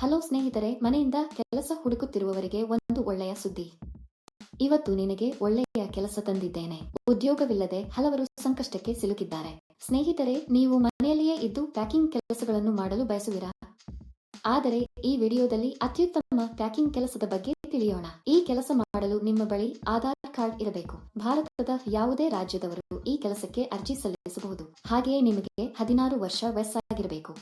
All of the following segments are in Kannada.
ಹಲೋ ಸ್ನೇಹಿತರೆ, ಮನೆಯಿಂದ ಕೆಲಸ ಹುಡುಕುತ್ತಿರುವವರಿಗೆ ಒಂದು ಒಳ್ಳೆಯ ಸುದ್ದಿ. ಇವತ್ತು ನಿನಗೆ ಒಳ್ಳೆಯ ಕೆಲಸ ತಂದಿದ್ದೇನೆ. ಉದ್ಯೋಗವಿಲ್ಲದೆ ಹಲವರು ಸಂಕಷ್ಟಕ್ಕೆ ಸಿಲುಕಿದ್ದಾರೆ. ಸ್ನೇಹಿತರೆ, ನೀವು ಮನೆಯಲ್ಲಿಯೇ ಇದ್ದು ಪ್ಯಾಕಿಂಗ್ ಕೆಲಸಗಳನ್ನು ಮಾಡಲು ಬಯಸುವಿರಾ? ಆದರೆ, ಈ ವಿಡಿಯೋದಲ್ಲಿ ಅತ್ಯುತ್ತಮ ಪ್ಯಾಕಿಂಗ್ ಕೆಲಸದ ಬಗ್ಗೆ ತಿಳಿಯೋಣ. ಈ ಕೆಲಸ ಮಾಡಲು ನಿಮ್ಮ ಬಳಿ ಆಧಾರ್ ಕಾರ್ಡ್ ಇರಬೇಕು. ಭಾರತದ ಯಾವುದೇ ರಾಜ್ಯದವರು ಈ ಕೆಲಸಕ್ಕೆ ಅರ್ಜಿ ಸಲ್ಲಿಸಬಹುದು. ಹಾಗೆಯೇ ನಿಮಗೆ ಹದಿನಾರು ವರ್ಷ ವಯಸ್ಸಾಗಿರಬೇಕು.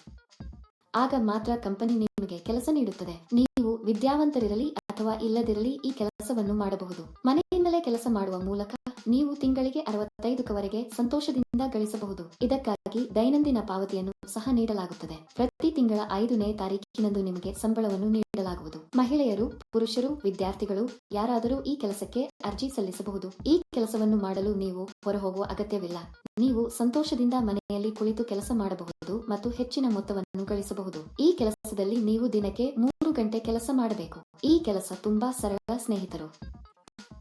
ಆಗ ಮಾತ್ರ ಕಂಪನಿ ನಿಮಗೆ ಕೆಲಸ ನೀಡುತ್ತದೆ. ನೀವು ವಿದ್ಯಾವಂತರಿರಲಿ ಅಥವಾ ಇಲ್ಲದಿರಲಿ ಈ ಕೆಲಸವನ್ನು ಮಾಡಬಹುದು. ಮನೆಯಿಂದಲೇ ಕೆಲಸ ಮಾಡುವ ಮೂಲಕ ನೀವು ತಿಂಗಳಿಗೆ ಅರವತ್ತೈದಕ್ಕವರೆಗೆ ಸಂತೋಷದಿಂದ ಗಳಿಸಬಹುದು. ಇದಕ್ಕಾಗಿ ದೈನಂದಿನ ಪಾವತಿಯನ್ನು ಸಹ ನೀಡಲಾಗುತ್ತದೆ. ಪ್ರತಿ ತಿಂಗಳ ಐದನೇ ತಾರೀಕಿನಂದು ನಿಮಗೆ ಸಂಬಳವನ್ನು ನೀಡಲಾಗುವುದು. ಮಹಿಳೆಯರು, ಪುರುಷರು, ವಿದ್ಯಾರ್ಥಿಗಳು ಯಾರಾದರೂ ಈ ಕೆಲಸಕ್ಕೆ ಅರ್ಜಿ ಸಲ್ಲಿಸಬಹುದು. ಈ ಕೆಲಸವನ್ನು ಮಾಡಲು ನೀವು ಹೊರಹೋಗುವ ಅಗತ್ಯವಿಲ್ಲ. ನೀವು ಸಂತೋಷದಿಂದ ಮನೆಯಲ್ಲಿ ಕುಳಿತು ಕೆಲಸ ಮಾಡಬಹುದು ಮತ್ತು ಹೆಚ್ಚಿನ ಮೊತ್ತವನ್ನು ಗಳಿಸಬಹುದು. ಈ ಕೆಲಸದಲ್ಲಿ ನೀವು ದಿನಕ್ಕೆ ಮೂರು ಗಂಟೆ ಕೆಲಸ ಮಾಡಬೇಕು. ಈ ಕೆಲಸ ತುಂಬಾ ಸರಳ, ಸ್ನೇಹಿತರು.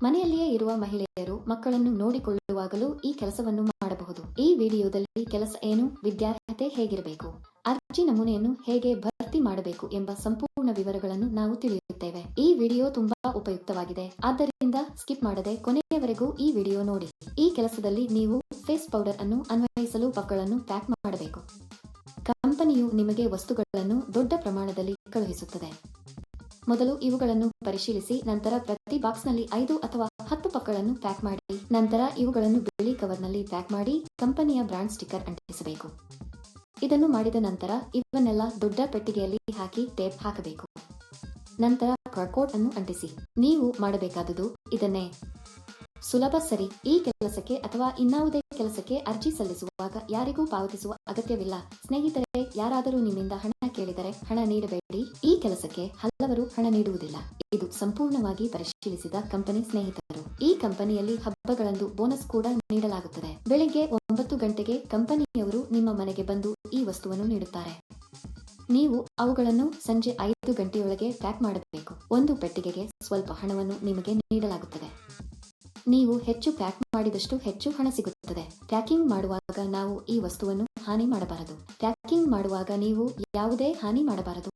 ಮನೆಯಲ್ಲಿಯೇ ಇರುವ ಮಹಿಳೆಯರು ಮಕ್ಕಳನ್ನು ನೋಡಿಕೊಳ್ಳುವಾಗಲೂ ಈ ಕೆಲಸವನ್ನು ಮಾಡಬಹುದು ಈ ವಿಡಿಯೋದಲ್ಲಿ ಕೆಲಸ ಏನು? ವಿದ್ಯಾರ್ಹತೆ ಹೇಗಿರಬೇಕು? ಅರ್ಜಿ ನಮೂನೆಯನ್ನು ಹೇಗೆ ಭರ್ತಿ ಮಾಡಬೇಕು ಎಂಬ ಸಂಪೂರ್ಣ ವಿವರಗಳನ್ನು ನಾವು ತಿಳಿಯುತ್ತೇವೆ. ಈ ವಿಡಿಯೋ ತುಂಬಾ ಉಪಯುಕ್ತವಾಗಿದೆ. ಆದ್ದರಿಂದ ಸ್ಕಿಪ್ ಮಾಡದೆ ಕೊನೆಯವರೆಗೂ ಈ ವಿಡಿಯೋ ನೋಡಿ. ಈ ಕೆಲಸದಲ್ಲಿ ನೀವು ಫೇಸ್ ಪೌಡರ್ ಅನ್ನು ಅನ್ವಯಿಸಲು ಪಕ್ಕಳನ್ನು ಪ್ಯಾಕ್ ಮಾಡಬೇಕು. ಕಂಪನಿಯು ನಿಮಗೆ ವಸ್ತುಗಳನ್ನು ದೊಡ್ಡ ಪ್ರಮಾಣದಲ್ಲಿ ಕಳುಹಿಸುತ್ತದೆ. ಮೊದಲು ಇವುಗಳನ್ನು ಪರಿಶೀಲಿಸಿ, ನಂತರ ಪ್ರತಿ ಬಾಕ್ಸ್ನಲ್ಲಿ ಐದು ಅಥವಾ ಹತ್ತು ಪಕ್ಕಗಳನ್ನು ಪ್ಯಾಕ್ ಮಾಡಿ, ನಂತರ ಇವುಗಳನ್ನು ಬಿಳಿ ಕವರ್ನಲ್ಲಿ ಪ್ಯಾಕ್ ಮಾಡಿ, ಕಂಪನಿಯ ಬ್ರಾಂಡ್ ಸ್ಟಿಕ್ಕರ್ ಅಂಟಿಸಬೇಕು. ಇದನ್ನು ಮಾಡಿದ ನಂತರ ಇವನ್ನೆಲ್ಲ ದೊಡ್ಡ ಪೆಟ್ಟಿಗೆಯಲ್ಲಿ ಹಾಕಿ ಟೇಪ್ ಹಾಕಬೇಕು. ನಂತರ ಕಾರ್ಕೋಟ್ ಅನ್ನು ಅಂಟಿಸಿ. ನೀವು ಮಾಡಬೇಕಾದುದು ಇದನ್ನೇ. ಸುಲಭ, ಸರಿ. ಈ ಕೆಲಸಕ್ಕೆ ಅಥವಾ ಇನ್ನಾವುದೇ ಕೆಲಸಕ್ಕೆ ಅರ್ಜಿ ಸಲ್ಲಿಸುವಾಗ ಯಾರಿಗೂ ಪಾವತಿಸುವ ಅಗತ್ಯವಿಲ್ಲ. ಸ್ನೇಹಿತರೆ, ಯಾರಾದರೂ ನಿಮ್ಮಿಂದ ಹಣ ಕೇಳಿದರೆ ಹಣ ನೀಡಬೇಡಿ. ಈ ಕೆಲಸಕ್ಕೆ ಹಲವರು ಹಣ ನೀಡುವುದಿಲ್ಲ. ಇದು ಸಂಪೂರ್ಣವಾಗಿ ಪರಿಶೀಲಿಸಿದ ಕಂಪನಿ ಸ್ನೇಹಿತರು. ಈ ಕಂಪನಿಯಲ್ಲಿ ಹಬ್ಬಗಳಂದು ಬೋನಸ್ ಕೂಡ ನೀಡಲಾಗುತ್ತದೆ. ಬೆಳಿಗ್ಗೆ ಒಂಬತ್ತು ಗಂಟೆಗೆ ಕಂಪನಿಯವರು ನಿಮ್ಮ ಮನೆಗೆ ಬಂದು ಈ ವಸ್ತುವನ್ನು ನೀಡುತ್ತಾರೆ. ನೀವು ಅವುಗಳನ್ನು ಸಂಜೆ ಐದು ಗಂಟೆಯೊಳಗೆ ಪ್ಯಾಕ್ ಮಾಡಬೇಕು. ಒಂದು ಪೆಟ್ಟಿಗೆಗೆ ಸ್ವಲ್ಪ ಹಣವನ್ನು ನಿಮಗೆ ನೀಡಲಾಗುತ್ತದೆ. ನೀವು ಹೆಚ್ಚು ಪ್ಯಾಕ್ ಮಾಡಿದಷ್ಟು ಹೆಚ್ಚು ಹಣ ಸಿಗುತ್ತದೆ. ಪ್ಯಾಕಿಂಗ್ ಮಾಡುವಾಗ ನಾವು ಈ ವಸ್ತುವನ್ನು ಹಾನಿ ಮಾಡಬಾರದು. ಪ್ಯಾಕಿಂಗ್ ಮಾಡುವಾಗ ನೀವು ಯಾವುದೇ ಹಾನಿ ಮಾಡಬಾರದು.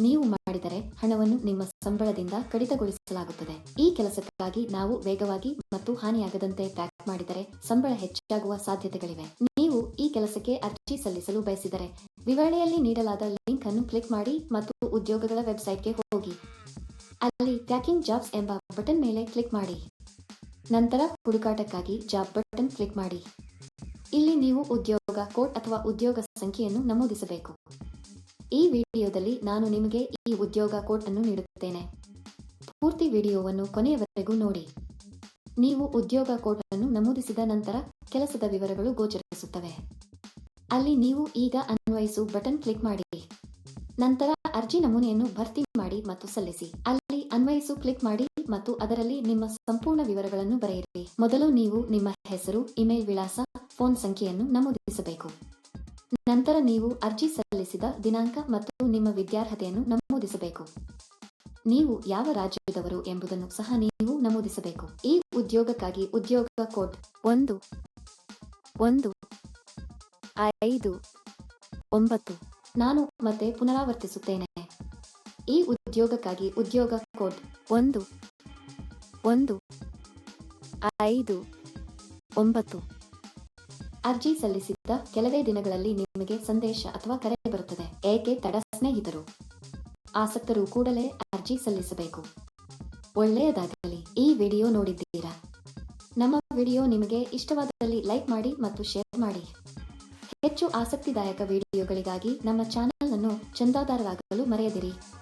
ನೀವು ಮಾಡಿದರೆ ಹಣವನ್ನು ನಿಮ್ಮ ಸಂಬಳದಿಂದ ಕಡಿತಗೊಳಿಸಲಾಗುತ್ತದೆ. ಈ ಕೆಲಸಕ್ಕಾಗಿ ನಾವು ವೇಗವಾಗಿ ಮತ್ತು ಹಾನಿಯಾಗದಂತೆ ಪ್ಯಾಕ್ ಮಾಡಿದರೆ ಸಂಬಳ ಹೆಚ್ಚಾಗುವ ಸಾಧ್ಯತೆಗಳಿವೆ. ನೀವು ಈ ಕೆಲಸಕ್ಕೆ ಅರ್ಜಿ ಸಲ್ಲಿಸಲು ಬಯಸಿದರೆ ವಿವರಣೆಯಲ್ಲಿ ನೀಡಲಾದ ಲಿಂಕ್ ಅನ್ನು ಕ್ಲಿಕ್ ಮಾಡಿ ಮತ್ತು ಉದ್ಯೋಗಗಳ ವೆಬ್ಸೈಟ್ಗೆ ಹೋಗಿ. ಅಲ್ಲಿ ಪ್ಯಾಕಿಂಗ್ ಜಾಬ್ಸ್ ಎಂಬ ಬಟನ್ ಮೇಲೆ ಕ್ಲಿಕ್ ಮಾಡಿ. ನಂತರ ಹುಡುಕಾಟಕ್ಕಾಗಿ ಜಾಬ್ ಬಟನ್ ಕ್ಲಿಕ್ ಮಾಡಿ. ಇಲ್ಲಿ ನೀವು ಉದ್ಯೋಗ ಕೋಡ್ ಅಥವಾ ಉದ್ಯೋಗ ಸಂಖ್ಯೆಯನ್ನು ನಮೂದಿಸಬೇಕು. ಈ ವಿಡಿಯೋದಲ್ಲಿ ನಾನು ನಿಮಗೆ ಈ ಉದ್ಯೋಗ ಕೋಡ್ ಅನ್ನು ನೀಡುತ್ತೇನೆ. ಪೂರ್ತಿ ವಿಡಿಯೋವನ್ನು ಕೊನೆಯವರೆಗೂ ನೋಡಿ. ನೀವು ಉದ್ಯೋಗ ಕೋಡ್ ಅನ್ನು ನಮೂದಿಸಿದ ನಂತರ ಕೆಲಸದ ವಿವರಗಳು ಗೋಚರಿಸುತ್ತವೆ. ಅಲ್ಲಿ ನೀವು ಈಗ ಅನ್ವಯಿಸು ಬಟನ್ ಕ್ಲಿಕ್ ಮಾಡಿ. ನಂತರ ಅರ್ಜಿ ನಮೂನೆಯನ್ನು ಭರ್ತಿ ಮಾಡಿ ಮತ್ತು ಸಲ್ಲಿಸಿ. ಅಲ್ಲಿ ಅನ್ವಯಿಸು ಕ್ಲಿಕ್ ಮಾಡಿ. ಮತ್ತು ಅದರಲ್ಲಿ ನಿಮ್ಮ ಸಂಪೂರ್ಣ ವಿವರಗಳನ್ನು ಬರೆಯಿರಿ. ಮೊದಲು ನೀವು ನಿಮ್ಮ ಹೆಸರು, ಇಮೇಲ್ ವಿಳಾಸ, ಫೋನ್ ಸಂಖ್ಯೆಯನ್ನು ನಮೂದಿಸಬೇಕು. ನಂತರ ನೀವು ಅರ್ಜಿ ಸಲ್ಲಿಸಿದ ದಿನಾಂಕ ಮತ್ತು ನಿಮ್ಮ ವಿದ್ಯಾರ್ಹತೆಯನ್ನು ನಮೂದಿಸಬೇಕು. ನೀವು ಯಾವ ರಾಜ್ಯದವರು ಎಂಬುದನ್ನು ಸಹ ನೀವು ನಮೂದಿಸಬೇಕು. ಈ ಉದ್ಯೋಗಕ್ಕಾಗಿ ಉದ್ಯೋಗ ಕೋಡ್ ಒಂದು ಒಂದು, ಐದು, ಒಂಬತ್ತು. ನಾನು ಮತ್ತೆ ಪುನರಾವರ್ತಿಸುತ್ತೇನೆ. ಈ ಉದ್ಯೋಗಕ್ಕಾಗಿ ಉದ್ಯೋಗ ಕೋಡ್ ಒಂದು ಒಂದು, ಐದು, ಒಂಬತ್ತು. ಅರ್ಜಿ ಸಲ್ಲಿಸಿದ್ದ ಕೆಲವೇ ದಿನಗಳಲ್ಲಿ ನಿಮಗೆ ಸಂದೇಶ ಅಥವಾ ಕರೆ ಬರುತ್ತದೆ. ಏಕೆ ತಡ ಸ್ನೇಹಿತರು? ಆಸಕ್ತರು ಕೂಡಲೇ ಅರ್ಜಿ ಸಲ್ಲಿಸಬೇಕು. ಒಳ್ಳೆಯದಾಗಲಿ. ಈ ವಿಡಿಯೋ ನೋಡಿದ್ದೀರಾ? ನಮ್ಮ ವಿಡಿಯೋ ನಿಮಗೆ ಇಷ್ಟವಾದಲ್ಲಿ ಲೈಕ್ ಮಾಡಿ ಮತ್ತು ಶೇರ್ ಮಾಡಿ. ಹೆಚ್ಚು ಆಸಕ್ತಿದಾಯಕ ವಿಡಿಯೋಗಳಿಗಾಗಿ ನಮ್ಮ ಚಾನೆಲ್ ಅನ್ನು ಚಂದಾದಾರರಾಗಲು ಮರೆಯದಿರಿ.